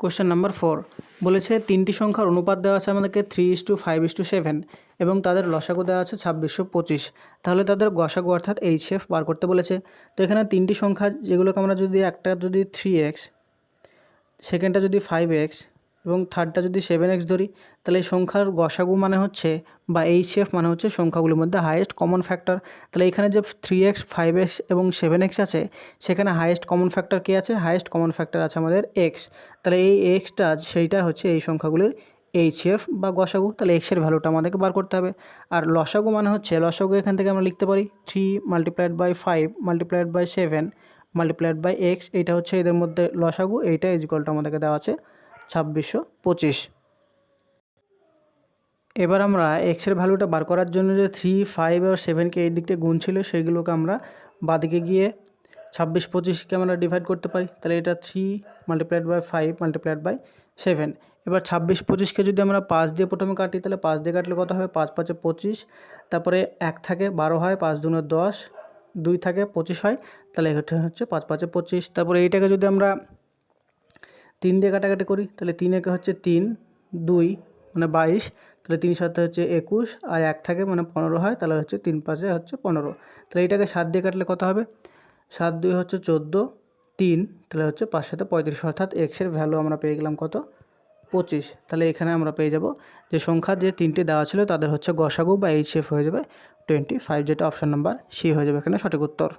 Question number four বলেছে, তিনটি সংখ্যার অনুপাত দেওয়া আছে আমাদেরকে three is to five is to seven এবং তাদের লসাগু দেওয়া আছে ছাব্বিশশো পঁচিশ। তাহলে তাদের গসাগু অর্থাৎ এইচ এফ বার করতে বলেছে। তো এখানে তিনটি সংখ্যা যেগুলোকে আমরা যদি একটা যদি থ্রি এক্স সেকেন্ডটা যদি ফাইভ এক্স এবং থার্ডটা যদি সেভেন এক্স ধরি, তাহলে এই সংখ্যার গসাগু মানে হচ্ছে বা এইচ এফ মানে হচ্ছে সংখ্যাগুলির মধ্যে হাইয়েস্ট কমন ফ্যাক্টর তাহলে এখানে যে থ্রি এক্স ফাইভ এক্স এবং সেভেন এক্স আছে, সেখানে হাইয়েস্ট কমন ফ্যাক্টর কী আছে? হাইয়েস্ট কমন ফ্যাক্টর আছে আমাদের এক্স তাহলে এই এক্সটা সেইটা হচ্ছে এই সংখ্যাগুলির এইচ এফ বা গসাগু। তাহলে এক্সের ভ্যালুটা আমাদেরকে বার করতে হবে। আর লসাগু মানে হচ্ছে, লসাগু এখান থেকে আমরা লিখতে পারি three multiplied by five multiplied by seven multiplied by x এইটা হচ্ছে এদের মধ্যে লসাগু, এইটা ইজিকলটা আমাদেরকে দেওয়া আছে। ছাব্বিশশো পঁচিশ। এবার আমরা এক্সের ভ্যালুটা বার করার জন্য যে থ্রি ফাইভ আর সেভেনকে এই দিকটা গুণ ছিল, সেইগুলোকে আমরা বাদিকে গিয়ে ছাব্বিশ পঁচিশকে আমরা ডিভাইড করতে পারি। তাহলে এটা three multiplied by five multiplied by seven এবার ছাব্বিশ পঁচিশকে যদি আমরা পাঁচ দিয়ে প্রথমে কাটি, তাহলে পাঁচ দিয়ে কাটলে কত হবে? পাঁচ পাঁচে পঁচিশ। তারপরে এক থাকে বারো হয়, পাঁচ দুনো দশ। দুই থাকে পঁচিশ হয়, তাহলে এটা হচ্ছে পাঁচ পাঁচে পঁচিশ। তারপরে এইটাকে যদি আমরা তিন দিয়ে কাটাকাটি করি, তাহলে তিন একে হচ্ছে তিন, দুই মানে বাইশ, তাহলে তিন সাথে হচ্ছে একুশ, আর এক থাকে মানে পনেরো হয়, তাহলে হচ্ছে তিন পাঁচে হচ্ছে পনেরো। তাহলে এটাকে সাত দিয়ে কাটলে কত হবে? সাত দুই হচ্ছে চোদ্দ, তিন, তাহলে হচ্ছে পাঁচ সাথে পঁয়ত্রিশ, অর্থাৎ এক্সের ভ্যালু আমরা পেয়ে গেলাম কত? পঁচিশ। তাহলে এখানে আমরা পেয়ে যাব যে সংখ্যা যে তিনটে দেওয়া ছিল, তাদের হচ্ছে গসাগু বা এইচ এফ হয়ে যাবে টোয়েন্টি ফাইভ যেটা অপশান নাম্বার সি হয়ে যাবে এখানে সঠিক উত্তর।